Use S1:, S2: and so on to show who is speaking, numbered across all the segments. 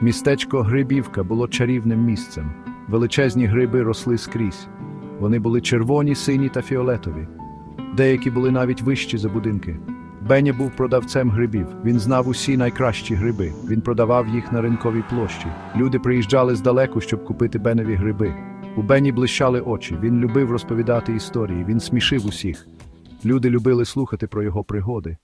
S1: Містечко Грибівка було чарівним місцем. Величезні гриби росли скрізь. Вони були червоні, сині та фіолетові. Деякі були навіть вищі за будинки. Беня був продавцем грибів. Він знав усі найкращі гриби. Він продавав їх на ринковій площі. Люди приїжджали здалеку, щоб купити Бенові гриби. У Бені блищали очі. Він любив розповідати історії. Він смішив усіх. Люди любили слухати про його пригоди.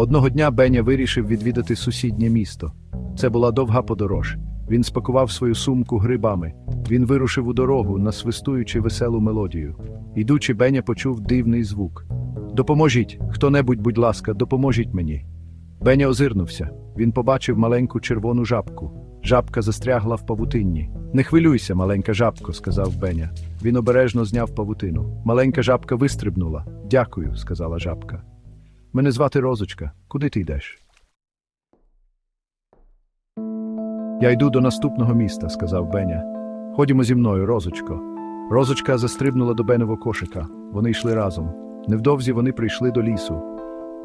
S1: Одного дня Беня вирішив відвідати сусіднє місто. Це була довга подорож. Він спакував свою сумку грибами. Він вирушив у дорогу, насвистуючи веселу мелодію. Ідучи, Беня почув дивний звук. Допоможіть, хто-небудь, будь ласка, допоможіть мені. Беня озирнувся. Він побачив маленьку червону жабку. Жабка застрягла в павутинні. Не хвилюйся, маленька жабко, сказав Беня. Він обережно зняв павутину. Маленька жабка вистрибнула. Дякую, сказала жабка. Мене звати Розочка. Куди ти йдеш? Я йду до наступного міста, сказав Беня. Ходімо зі мною, Розочко. Розочка застрибнула до Бенового кошика. Вони йшли разом. Невдовзі вони прийшли до лісу.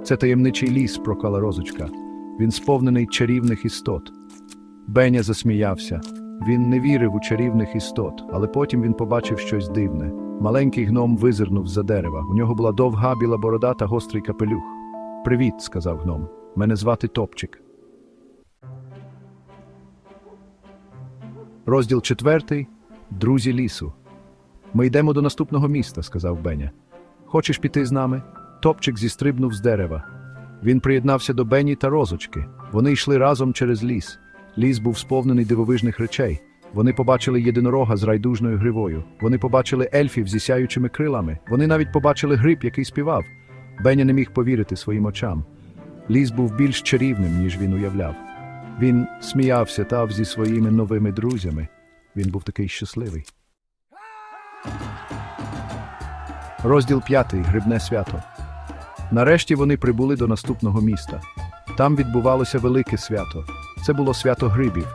S1: Це таємничий ліс, прокала Розочка. Він сповнений чарівних істот. Беня засміявся. Він не вірив у чарівних істот, але потім він побачив щось дивне. Маленький гном визирнув за дерева. У нього була довга біла борода та гострий капелюх. Привіт, сказав гном. Мене звати Топчик. Розділ четвертий. Друзі лісу. Ми йдемо до наступного міста, сказав Беня. Хочеш піти з нами? Топчик зістрибнув з дерева. Він приєднався до Бені та розочки. Вони йшли разом через ліс. Ліс був сповнений дивовижних речей. Вони побачили єдинорога з райдужною гривою. Вони побачили ельфів зі сяючими крилами. Вони навіть побачили гриб, який співав. Беня не міг повірити своїм очам. Ліс був більш чарівним, ніж він уявляв. Він сміявся тав зі своїми новими друзями. Він був такий щасливий. Розділ п'ятий. Грибне свято. Нарешті вони прибули до наступного міста. Там відбувалося велике свято. Це було свято грибів.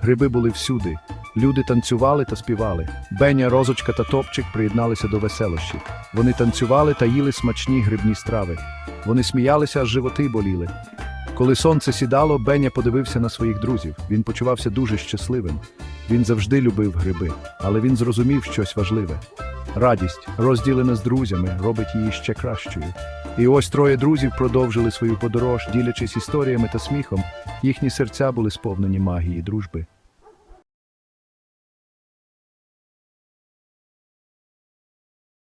S1: Гриби були всюди. Люди танцювали та співали. Беня, розочка та топчик приєдналися до веселощів. Вони танцювали та їли смачні грибні страви. Вони сміялися, аж животи боліли. Коли сонце сідало, Беня подивився на своїх друзів. Він почувався дуже щасливим. Він завжди любив гриби, але він зрозумів щось важливе. Радість, розділена з друзями, робить її ще кращою. І ось троє друзів продовжили свою подорож, ділячись історіями та сміхом. Їхні серця були сповнені магії дружби.